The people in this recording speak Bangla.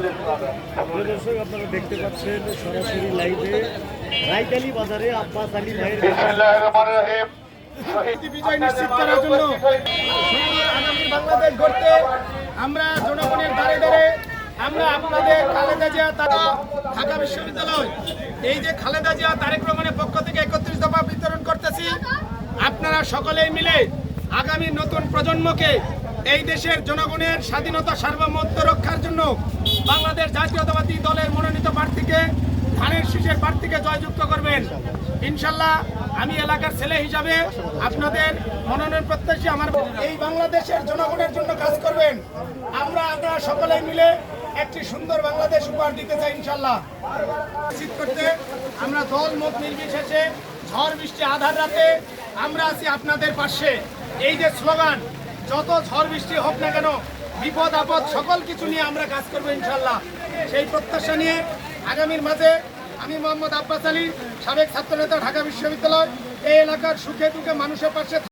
দর্শক, আপনারা দেখতে পাচ্ছেন সরাসরি লাইভে রাইকালি বাজারে আব্বাস আলী ভাইয়ের আমরা জনগণের আমরা আপনাদের খালেদা জিয়া, তারা ঢাকা বিশ্ববিদ্যালয়, এই যে খালেদা জিয়া, তারেক রহমানের পক্ষ থেকে একত্রিশ দফা বিতরণ করতেছি। আপনারা সকলেই মিলে আগামী নতুন প্রজন্মকে এই দেশের জনগণের স্বাধীনতা সার্বভৌমত্ব রক্ষার জন্য বাংলাদেশ জাতীয়তাবাদী দলের মনোনীত প্রার্থীকে ধানের শীষের প্রার্থীকে জয়যুক্ত করবেন। ইনশাল্লাহ আমি এলাকার ছেলে হিসাবে আপনাদের মনোনয়ন প্রত্যাশী আমার এই বাংলাদেশের জনগণের জন্য কাজ করবেন। আমরা আপনারা সকলে মিলে একটি সুন্দর বাংলাদেশ উপহার দিতে চাই ইনশাল্লাহ। নিশ্চিত করতে আমরা দল মত নির্বিশেষে ঝড় বৃষ্টি আধার রাতে আমরা আছি আপনাদের পাশে। এই যে স্লোগান যত ঝড় বৃষ্টি হোক না কেন, বিপদ, আপদ, সকল কিছু নিয়ে আমরা কাজ করব ইনশাল্লাহ। সেই প্রত্যাশা নিয়ে আগামীর মাঝে আমি মোহাম্মদ আব্বাস আলী, সাবেক ছাত্রনেতা ঢাকা বিশ্ববিদ্যালয়, এই এলাকার সুখে দুঃখে মানুষের পাশে